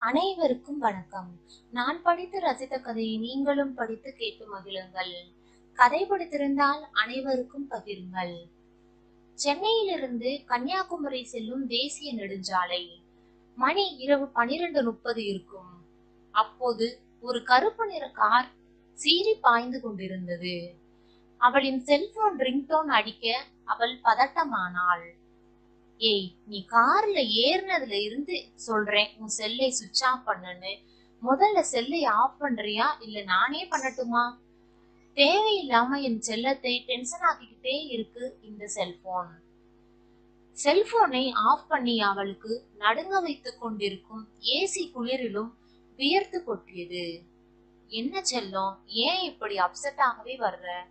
அனைவருக்கும் வணக்கம். நான் படித்து ரசித்த கதையை நீங்களும் படித்து கேட்டு மகிழுங்கள். கதை பிடித்திருந்தால் அனைவருக்கும் பகிருங்கள். சென்னையிலிருந்து கன்னியாகுமரி செல்லும் தேசிய நெடுஞ்சாலை. மணி இரவு பனிரெண்டு முப்பது இருக்கும். அப்போது ஒரு கருப்பு நிற கார் சீறி பாய்ந்து கொண்டிருந்தது. அவளின் செல்போன் ரிங்டோன் அடிக்க அவள் பதட்டமானாள். ஏய் நீ கார்ல ஏறினதுல இருந்து சொல்றேன் உன் செல்லை சுவிட்ச் ஆஃப் பண்ணுன்னு. முதல்ல செல்லை ஆஃப் பண்றியா? இல்ல நானே பண்ணட்டுமா? தேவையில்லாம என் செல்லத்தை டென்ஷன் ஆக்கிக்கிட்டே இருக்கு இந்த செல்போன் செல்போனை ஆஃப் பண்ணி அவளுக்கு நடுங்க வைத்துக் கொண்டிருக்கும் ஏசி குளிரிலும் வியர்த்து கொட்டியது. என்ன செல்லம் ஏன் இப்படி அப்செட் ஆகவே வர்ற?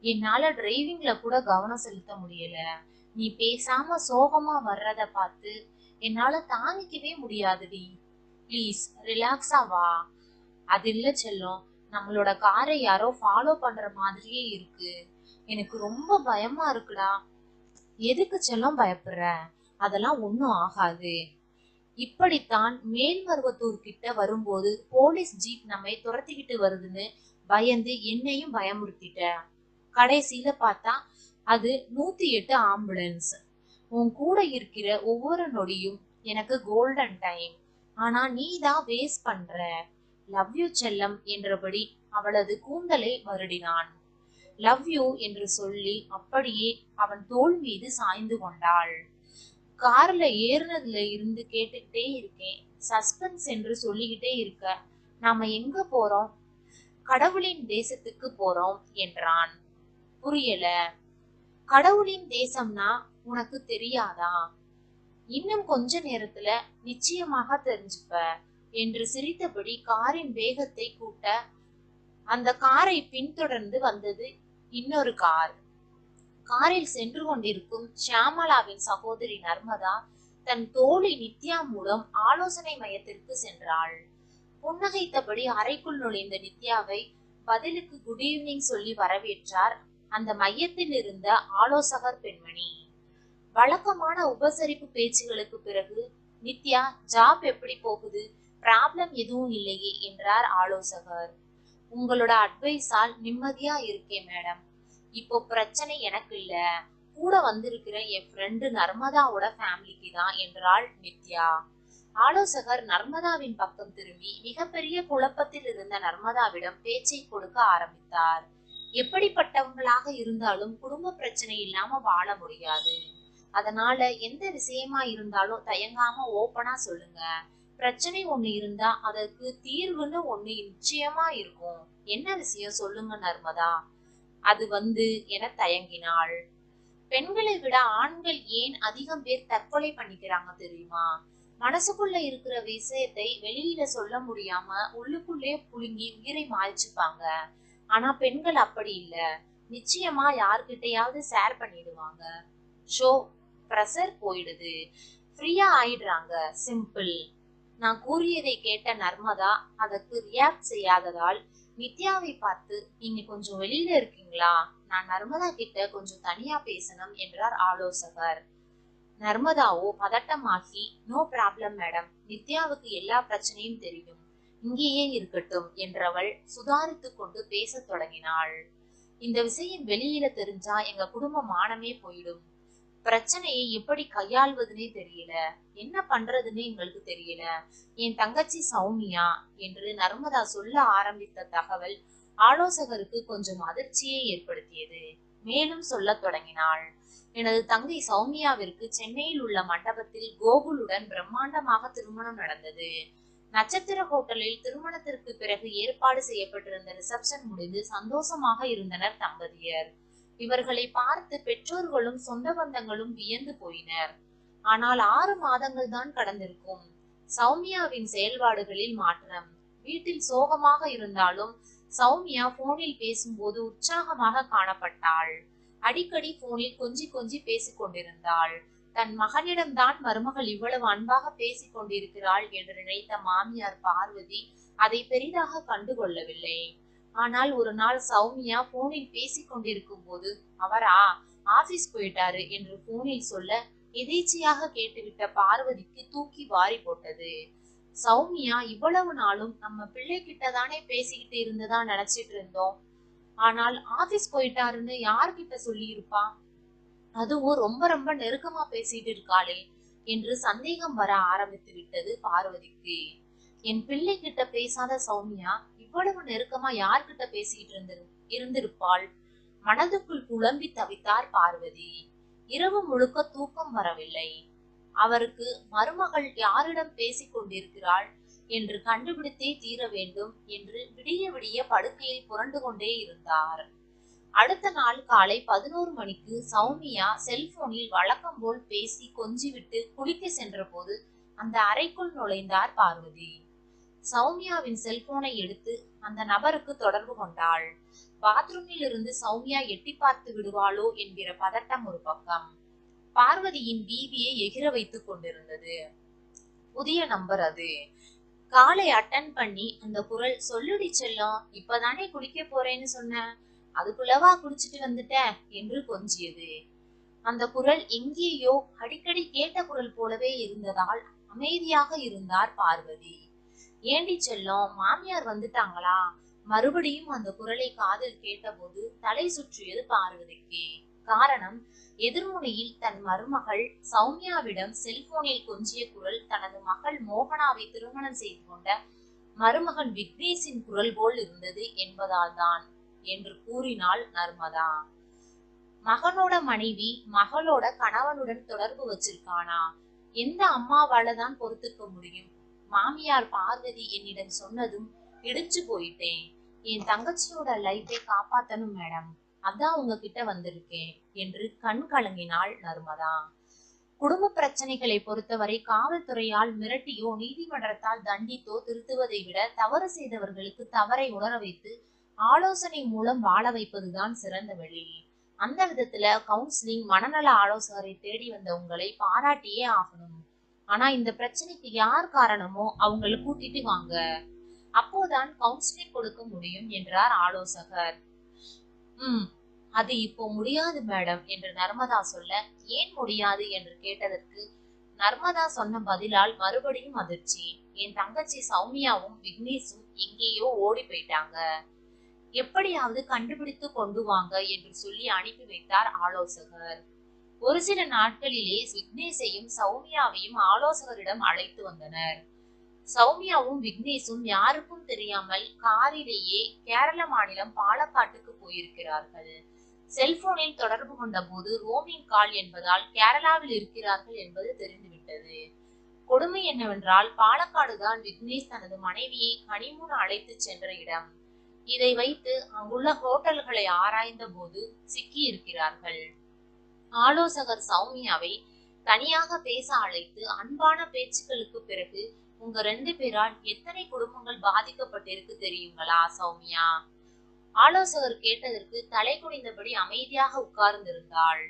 என்னால டிரைவிங்ல கூட கவனம் செலுத்த முடியல. நீ பேசாம சோகமா வர்றத பார்த்து என்னால தாங்கிக்கவே முடியாதுடி. ப்ளீஸ் ரிலாக்ஸா வா. அது இல்ல செல்லம் நம்மளோட காரை யாரோ ஃபாலோ பண்ற மாதிரியே இருக்கு. எனக்கு ரொம்ப பயமா இருக்குடா. எதுக்கு செல்லம் பயப்படுற? அதெல்லாம் ஒன்றும் ஆகாது. இப்படித்தான் மேல்மருவத்தூர் கிட்ட வரும்போது போலீஸ் ஜீப் நம்மை துரத்திக்கிட்டு வருதுன்னு பயந்து என்னையும் பயமுறுத்திட்ட. கடைசியில பார்த்தா அது நூத்தி எட்டு ஆம்புலன்ஸ் உன் கூட இருக்கிற ஒவ்வொரு நொடியும் எனக்கு கோல்டன் டைம் ஆனா நீ தான் வேஸ்ட் பண்ற. லவ் யூ செல்லம் என்றபடி அவளது கூந்தலை வருடினான். லவ் யூ என்று சொல்லி அப்படியே அவன் தோல் மீது சாய்ந்து கொண்டாள். கார்ல ஏறினதுல இருந்து கேட்டுக்கிட்டே இருக்கேன். சஸ்பென்ஸ் என்று சொல்லிக்கிட்டே இருக்க நாம எங்க போறோம்? கடவுளின் தேசத்துக்கு போறோம் என்றான். புரியல. கடவுளின் தேசம்னா உனக்கு தெரியாதா? இன்னும் கொஞ்ச நேரத்துல நிச்சயமாக தெரிஞ்சுப்ப என்று சிரித்தபடி காரின் வேகத்தை கூட்ட அந்த காரை பின்தொடர்ந்து வந்தது இன்னொரு கார். காரில் சென்று கொண்டிருக்கும் ஷியாமலாவின் சகோதரி நர்மதா தன் தோழி நித்யா மூலம் ஆலோசனை மையத்திற்கு சென்றாள். புன்னகைத்தபடி அறைக்குள் நுழைந்த நித்யாவை பதிலுக்கு குட் ஈவினிங் சொல்லி வரவேற்றார் அந்த மையத்தில் இருந்த ஆலோசகர் பெண்மணி. வழக்கமான உபசரிப்பு பேச்சுகளுக்கு பிறகு நித்யா ஜாப் எப்படி போகுது? ப்ராப்ளம் எதுவும் இல்லையே என்றார் ஆலோசகர். உங்களோட அட்வைஸால் நிம்மதியா இருக்கேன் மேடம் இப்போ பிரச்சனை எனக்கு இல்ல. கூட வந்திருக்கிற என் ஃப்ரெண்டு நர்மதாவோட ஃபேமிலிக்கு தான் என்றாள் நித்யா. ஆலோசகர் நர்மதாவின் பக்கம் திரும்பி மிகப்பெரிய குழப்பத்தில் இருந்த நர்மதாவிடம் பேச்சை கொடுக்க ஆரம்பித்தார். எப்படிப்பட்டவங்களாக இருந்தாலும் குடும்ப பிரச்சனை இல்லாம வாழ முடியாது. அதனால எந்த விஷயமா இருந்தாலும் தயங்காம ஓப்பனா சொல்லுங்க. பிரச்சனை ஒண்ணு இருந்தா அதற்கு தீர்வுன்னு ஒண்ணு நிச்சயமா இருக்கும். என்ன விஷயம் சொல்லுங்க நர்மதா? அது வந்து என தயங்கினாள். பெண்களை விட ஆண்கள் ஏன் அதிகம் பேர் தற்கொலை பண்ணிக்கிறாங்க தெரியுமா? மனசுக்குள்ள இருக்கிற விஷயத்தை வெளியில சொல்ல முடியாம உள்ளுக்குள்ளே புழுங்கி உயிரை மாய்ச்சுப்பாங்க. ஆனா பெண்கள் அப்படி இல்ல. நிச்சயமா யார்கிட்டயாவது ஷேர் பண்ணிடுவாங்க. ஷோ ப்ரெஷர் போயிடுது. ஃப்ரீயா ஆயிடுறாங்க. சிம்பிள் நான் கூறியதை கேட்ட நர்மதா அதற்கு ரியாக்ட் செய்யாததால் நித்யாவை பார்த்து நீங்க கொஞ்சம் வெளியில இருக்கீங்களா? நான் நர்மதா கிட்ட கொஞ்சம் தனியா பேசணும் என்றார் ஆலோசகர். நர்மதாவோ பதட்டமாகி நோ ப்ராப்ளம் மேடம் நித்யாவுக்கு எல்லா பிரச்சனையும் தெரியும். இங்கேயே இருக்கட்டும் என்றவள் சுதாரித்து கொண்டு பேசத் தொடங்கினாள். இந்த விஷயம் வெளியில தெரிஞ்சா எங்க குடும்ப மானமே போயிடும். பிரச்சனையை எப்படி கையாள்வதுனே தெரியல. என்ன பண்றதுன்னு எங்களுக்கு தெரியல. என் தங்கச்சி சௌமியா என்று நர்மதா சொல்ல ஆரம்பித்த தகவல் ஆலோசகருக்கு கொஞ்சம் அதிர்ச்சியை ஏற்படுத்தியது. மேலும் சொல்லத் தொடங்கினாள். எனது தங்கை சௌமியாவிற்கு சென்னையில் உள்ள மண்டபத்தில் கோகுலுடன் பிரம்மாண்டமாக திருமணம் நடந்தது. நட்சத்திர ஹோட்டலில் திருமணத்திற்கு பிறகு ஏற்பாடு செய்யப்பட்டிருந்த ரிசப்ஷன் முடிந்து சந்தோஷமாக இருந்தனர் தம்பதியர். இவர்களை பார்த்து பெற்றோர்களும் சொந்த பந்தங்களும் வியந்து போயினர். ஆனால் ஆறு மாதங்கள் தான் கடந்திருக்கும். சௌமியாவின் செயல்பாடுகளில் மாற்றம். வீட்டில் சோகமாக இருந்தாலும் சௌமியா போனில் பேசும்போது உற்சாகமாக காணப்பட்டாள். அடிக்கடி போனில் கொஞ்சி கொஞ்சி பேசிக் கொண்டிருந்தாள் தன் மகனிடம்தான் மருமகள் இவ்வளவு அன்பாக பேசிக் கொண்டிருக்கிறாள் என்று நினைத்த மாமியார் பார்வதி அதை பெரிதாக கண்டுகொள்ளவில்லை ஆனால் ஒரு நாள் சௌமியா போனில் பேசிக் கொண்டிருக்கும் போது அவரா ஆபீஸ் போயிட்டாரு என்று போனில் சொல்ல எதேச்சையாக கேட்டுவிட்ட பார்வதிக்கு தூக்கி வாரி போட்டது. சௌமியா இவ்வளவு நாளும் நம்ம பிள்ளை கிட்ட தானே பேசிக்கிட்டு இருந்ததா நினைச்சிட்டு இருந்தோம். ஆனால் ஆபீஸ் போயிட்டாருன்னு யார்கிட்ட சொல்லி இருப்பான் அதுவும் ரொம்ப ரொம்ப நெருக்கமா பேசிட்டு இருக்காளே என்று சந்தேகம் வர ஆரம்பித்து விட்டது பார்வதிக்கு. என் பிள்ளை கிட்ட பேசாத சௌமியா இவ்வளவு நெருக்கமா யார்கிட்ட பேசிட்டு இருந்து இருந்திருப்பாள்? மனதுக்குள் குழம்பி தவித்தார் பார்வதி. இரவு முழுக்க தூக்கம் வரவில்லை. அவருக்கு மருமகள் யாரிடம் பேசிக் கொண்டிருக்கிறாள் என்று கண்டுபிடித்தே தீர வேண்டும் என்று விடிய விடிய படுக்கையில் புரண்டு கொண்டே இருந்தார். அடுத்த நாள் காலை பதினோரு மணிக்கு சௌமியா செல்போனில் வழக்கம் போல் பேசி கொஞ்சிவிட்டு குளிக்க சென்றபோது அந்த அறைக்குள் நுழைந்தார் பார்வதி. சௌமியாவின் செல்போனை எடுத்து அந்த நபருக்கு தொடர்பு கொண்டாள். பாத்ரூமில் இருந்து சௌமியா எட்டி பார்த்து விடுவாளோ என்கிற பதட்டம் ஒரு பக்கம். பார்வதியின் பீதியை எகிர வைத்துக் கொண்டிருந்தது. புதிய நம்பர் அது. காலை அட்டன் பண்ணி அந்த குரல் சொல்லுடி செல்லம் இப்பதானே குடிக்க போறேன்னு சொன்ன? அதுக்குள்ளவா குடிச்சிட்டு வந்துட்ட? என்று கொஞ்சியது. அந்த குரல் எங்கேயோ அடிக்கடி கேட்ட குரல் போலவே இருந்ததால் அமைதியாக இருந்தார் பார்வதி. ஏண்டி செல்லம் மாமியார் வந்துட்டாங்களா? மறுபடியும் அந்த குரலை காதில் கேட்டபோது தலை சுற்றியது பார்வதிக்கு. காரணம் எதிர்முனையில் தன் மருமகள் சௌமியாவிடம் செல்போனில் கொஞ்சிய குரல் தனது மகள் மோகனாவை திருமணம் செய்து கொண்ட மருமகன் விக்னேஷின் குரல் போல் இருந்தது என்பதால் தான். என்று கூறினாள் நர்மதா. மகனோட மனைவி மகளோட கணவனுடன் தொடர்பு வச்சிருக்கானா? எந்த அம்மாவால தான் பொறுத்துக்க முடியும்? மாமியார் பார்வதி என்னிடம் சொன்னதும் இடிச்சு போயிட்டேன். என் தங்கச்சியோட லைஃபை காப்பாத்தணும் மேடம் அதான் உங்ககிட்ட வந்திருக்கேன் என்று கண் கலங்கினாள் நர்மதா. குடும்ப பிரச்சனைகளை பொறுத்தவரை காவல்துறையால் மிரட்டியோ நீதிமன்றத்தால் தண்டித்தோ திருத்துவதை விட தவறு செய்தவர்களுக்கு தவறை உணர வைத்து ஆலோசனை மூலம் வாழ வைப்பதுதான் சிறந்த வழி. அந்த விதத்துல கவுன்சிலிங் மனநல ஆலோசகரை தேடி வந்த உங்களை பாராட்டியே ஆகணும். ஆனா இந்த பிரச்சனைக்கு யார் காரணமோ அவங்களை கூட்டிட்டு வாங்க. அப்போதான் கவுன்சிலிங் கொடுக்க முடியும் என்றார் ஆலோசகர். உம் அது இப்போ முடியாது மேடம் என்று நர்மதா சொல்ல ஏன் முடியாது என்று கேட்டதற்கு நர்மதா சொன்ன பதிலால் மறுபடியும் அதிர்ச்சி. என் தங்கச்சி சௌமியாவும் விக்னேஷும் எங்கேயோ ஓடி போயிட்டாங்க. எப்படியாவது கண்டுபிடித்து கொண்டு வாங்க என்று சொல்லி அனுப்பி வைத்தார் ஆலோசகர். ஒரு சில நாட்களிலே விக்னேஷையும் சௌமியாவையும் ஆலோசகரிடம் அழைத்து வந்தனர். சௌமியாவும் விக்னேஷும் யாருக்கும் தெரியாமல் காரிலேயே கேரள மாநிலம் பாலக்காட்டுக்கு போயிருக்கிறார்கள். செல்போனில் தொடர்பு கொண்ட போது ரோமிங் கால் என்பதால் கேரளாவில் இருக்கிறார்கள் என்பது தெரிந்துவிட்டது. கொடுமை என்னவென்றால் பாலக்காடு தான் விக்னேஷ் தனது மனைவியை கனிமூன் அழைத்து சென்ற இடம். இதை வைத்து அங்குள்ள ஹோட்டல்களை ஆராய்ந்த போது சிக்கி இருக்கிறார்கள் ஆலோசகர் சௌமியாவை தனியாக பேச அழைத்து அன்பான பேச்சுக்களுக்கு பிறகு உங்க ரெண்டு பேரால் எத்தனை குடும்பங்கள் பாதிக்கப்பட்டிருக்கு தெரியுங்களா சௌமியா? ஆலோசகர் கேட்டதற்கு தலை குனிந்தபடி அமைதியாக உட்கார்ந்திருந்தாள்.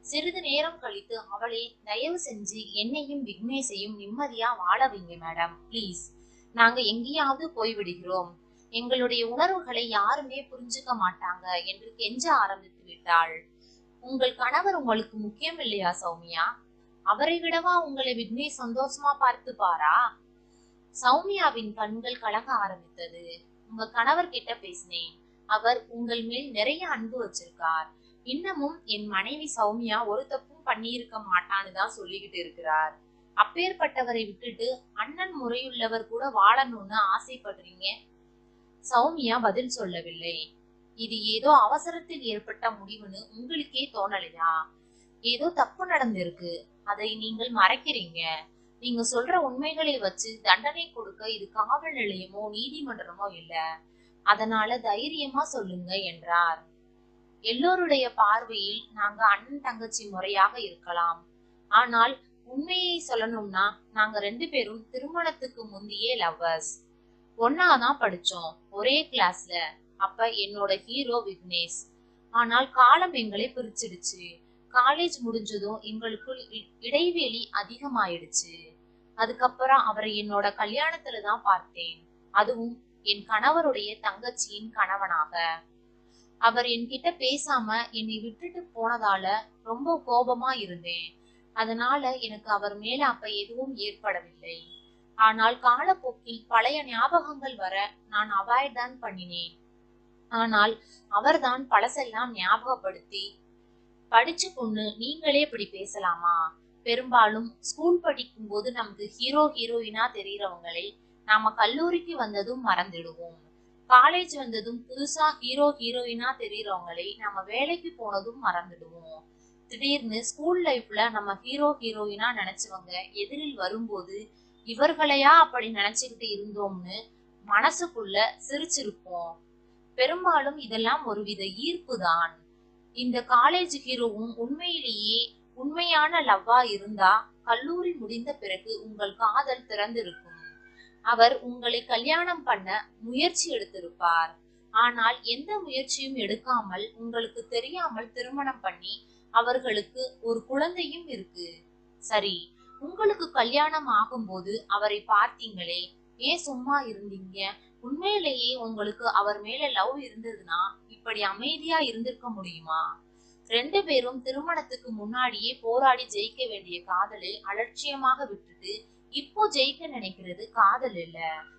சிறிது நேரம் கழித்து அவளே தயவு செஞ்சு என்னையும் விக்னேஷையும் நிம்மதியா வாழ வைங்க மேடம் ப்ளீஸ். நாங்க எங்கேயாவது போய்விடுகிறோம். எங்களுடைய உணர்வுகளை யாருமே புரிஞ்சுக்க மாட்டாங்க என்று கெஞ்ச ஆரம்பித்து விட்டாள். உங்கள் கணவர் உங்களுக்கு முக்கியம் இல்லையா சௌமியா? அவரை விடவா உங்களை விக்னேஷ் சந்தோஷமா பார்த்து பாரா? சௌமியாவின் கண்கள் கலங்க ஆரம்பித்தது. உங்க கணவர் கிட்ட பேசினேன். அவர் உங்கள் மேல் நிறைய அன்பு வச்சிருக்கார். இன்னமும் என் மனைவி சௌமியா ஒரு தப்பும் பண்ணியிருக்க மாட்டான்னு தான் சொல்லிக்கிட்டு இருக்கிறார். அப்பேற்பட்டவரை விட்டுட்டு அண்ணன் முறையுள்ளவர் கூட வாழணும்னு ஆசைப்படுறீங்க? சௌமியா பதில் சொல்லவில்லை. இது ஏதோ அவசரத்தில் ஏற்பட்ட முடிவுன்னு உங்களுக்கே தோணலையா? ஏதோ தப்பு நடந்திருக்கு. அதை நீங்கள் மறைக்கிறீங்க. நீங்க சொல்ற உண்மைகளை வச்சு தண்டனை கொடுக்க இது காவல் நிலையமோ நீதிமன்றமோ இல்ல. அதனால தைரியமா சொல்லுங்க என்றார். எல்லோருடைய பார்வையில் நாங்க அண்ணன் தங்கச்சி முறையாக இருக்கலாம். ஆனால் உண்மையை சொல்லணும்னா நாங்க ரெண்டு பேரும் திருமணத்துக்கு முந்தையே லவ்வர்ஸ். ஒன்னாதான் படிச்சோம் ஒரே கிளாஸ்ல அப்ப என்னோட ஹீரோ விக்னேஷ். ஆனால் காலம் எங்களை பிரிச்சிடுச்சு. காலேஜ் முடிஞ்சதும் எங்களுக்குள் இ- இடைவெளி அதிகமாயிடுச்சு. அதுக்கப்புறம் அவரை என்னோட கல்யாணத்துல தான் பார்த்தேன். அதுவும் என் கணவருடைய தங்கச்சியின் கணவனாக. அவர் என்கிட்ட பேசாம என்னை விட்டுட்டு போனதால ரொம்ப கோபமா இருந்தேன். அதனால எனக்கு அவர் மேல அப்ப எதுவும் ஏற்படவில்லை. ஆனால் காலப்போக்கில் பழைய ஞாபகங்கள் வர நான் அவாய்ட் தான் பண்ணினேன். ஆனால் அவர்தான் பழசெல்லாம் ஞாபகப்படுத்தி படிச்ச பொண்ணு நீங்களே இப்படி பேசலாமா? பெரும்பாலும் ஸ்கூல் படிக்கும் போது நமக்கு ஹீரோ ஹீரோயினா தெரியறவங்களை நாம கல்லூரிக்கு வந்ததும் மறந்துடுவோம். காலேஜ் வந்ததும் புதுசா ஹீரோ ஹீரோயினா தெரியறவங்களை நம்ம வேலைக்கு போனதும் மறந்துடுவோம். திடீர்னு ஸ்கூல் லைஃப்ல நம்ம ஹீரோ ஹீரோயினா நினைச்சவங்க எதிரில் வரும்போது இவர்களையா அப்படி நினைச்சுக்கிட்டு இருந்தோம்னு மனசுக்குள்ள சிரிச்சிருப்போம். பெரும்பாலும் இதெல்லாம் ஒருவித ஈர்ப்பு தான் இந்த காலேஜ் ஹீரோவும் உண்மையிலேயே உண்மையான லவ்வா இருந்தா கல்லூரி முடிந்த பிறகு உங்கள் காதல் திறந்திருக்கும். அவர் உங்களை கல்யாணம் பண்ண முயற்சி எடுத்திருப்பார். ஆனால் எந்த முயற்சியும் எடுக்காமல் உங்களுக்கு தெரியாமல் திருமணம் பண்ணி அவர்களுக்கு ஒரு குழந்தையும் இருக்கு. சரி உங்களுக்கு கல்யாணம் ஆகும்போது அவரை பார்த்தீங்களே? ஏன் சும்மா இருந்தீங்க? உண்மையிலேயே உங்களுக்கு அவர் மேல லவ் இருந்ததுன்னா இப்படி அமைதியா இருந்திருக்க முடியுமா? ரெண்டு பேரும் திருமணத்துக்கு முன்னாடியே போராடி ஜெயிக்க வேண்டிய காதலை அலட்சியமாக விட்டுட்டு இப்போ ஜெயிக்க நினைக்கிறது காதல் இல்ல.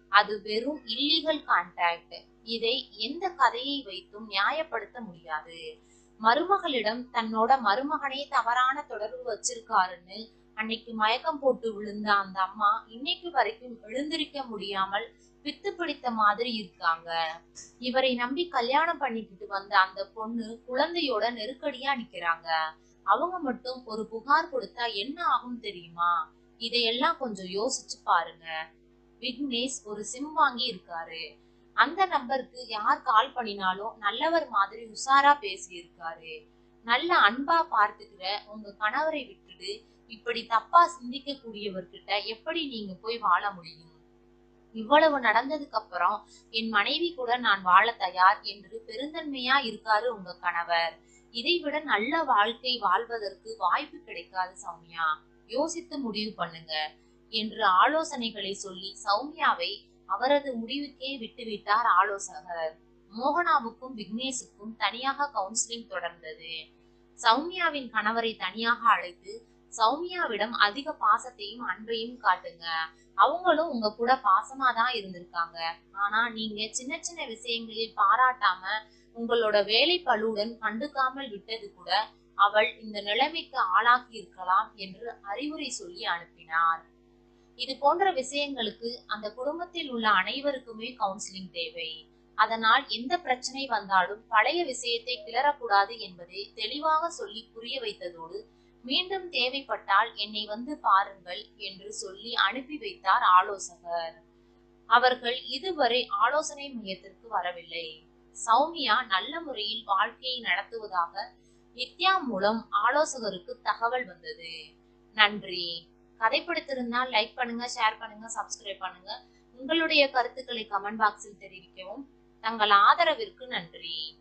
அது வெறும் இல்லீகல் கான்டாக்ட் இதை எந்த கதையை வைத்தும் நியாயப்படுத்த முடியாது. மருமகளிடம் தன்னோட மருமகனே தவறான தொடர்பு வச்சிருக்காருன்னு அன்னைக்கு மயக்கம் போட்டு விழுந்த அந்த அம்மா இன்னைக்கு வரைக்கும் எழுந்திருக்க முடியாமல் பித்து பிடித்த மாதிரி இருக்காங்க. இவரை நம்பி கல்யாணம் பண்ணிக்கிட்டு வந்த அந்த பொண்ணு குழந்தையோட நெருக்கடியா நிக்கிறாங்க. அவங்க மட்டும் ஒரு புகார் கொடுத்தா என்ன ஆகும் தெரியுமா? இதையெல்லாம் கொஞ்சம் யோசிச்சு பாருங்க. விக்னேஷ் ஒரு சிம் வாங்கி இருக்காரு. அந்த நம்பருக்கு யார் கால் பண்ணினாலும் நல்லவர் மாதிரி உஷாரா பேசி இருக்காரு நல்ல அன்பா பார்த்துக்கிற உங்க கணவரை விட்டுட்டு இப்படி தப்பா சிந்திக்க கூடியவர்கிட்ட எப்படி நீங்க போய் வாழ முடியும்? இவ்வளவு நடந்ததுக்கு அப்புறம் என் மனைவி கூட நான் வாழ தயார் என்று பெருந்தன்மையா இருக்காரு உங்க கணவர். இதைவிட நல்ல வாழ்க்கை வாழ்வதற்கு வாய்ப்பு கிடைக்காது சௌமியா. யோசித்து முடிவு பண்ணுங்க. என்று ஆலோசனைகளை சொல்லி சௌமியாவை அவரது முடிவுக்கே விட்டுவிட்டார் ஆலோசகர். மோகனாவுக்கும் விக்னேஷுக்கும் தனியாக கவுன்சிலிங் தொடர்ந்தது. சௌமியாவின் கணவரை தனியாக அழைத்து சௌமியாவிடம் அதிக பாசத்தையும் அன்பையும் காட்டுங்க. அவங்களும் உங்க கூட பாசமா தான் இருந்திருக்காங்க. ஆனா நீங்க சின்ன சின்ன விஷயங்களில் பாராட்டாம உங்களோட வேலை பழுவுடன் கண்டுக்காமல் விட்டது கூட அவள் இந்த நிலைமைக்கு ஆளாகி இருக்கலாம் என்று அறிவுரை சொல்லி அனுப்பினார். இது போன்ற விஷயங்களுக்கு அந்த குடும்பத்தில் உள்ள அனைவருக்குமே கவுன்சிலிங் தேவை. அதனால் எந்த பிரச்சனை வந்தாலும் பழைய விஷயத்தை கிளறக்கூடாது என்பதை தெளிவாக சொல்லி புரிய வைத்ததோடு மீண்டும் தேவைப்பட்டால் என்னை வந்து பாருங்கள் என்று சொல்லி அனுப்பி வைத்தார் ஆலோசகர். அவர்கள் இதுவரை ஆலோசனை மையத்திற்கு வரவில்லை. சௌமியா நல்ல முறையில் வாழ்க்கையை நடத்துவதாக நித்யா மூலம் ஆலோசகருக்கு தகவல் வந்தது. நன்றி. கதை பிடித்திருந்தால் லைக் பண்ணுங்க ஷேர் பண்ணுங்க சப்ஸ்கிரைப் பண்ணுங்க. உங்களுடைய கருத்துக்களை கமெண்ட் பாக்ஸில் தெரிவிக்கவும். தங்கள் ஆதரவிற்கு நன்றி.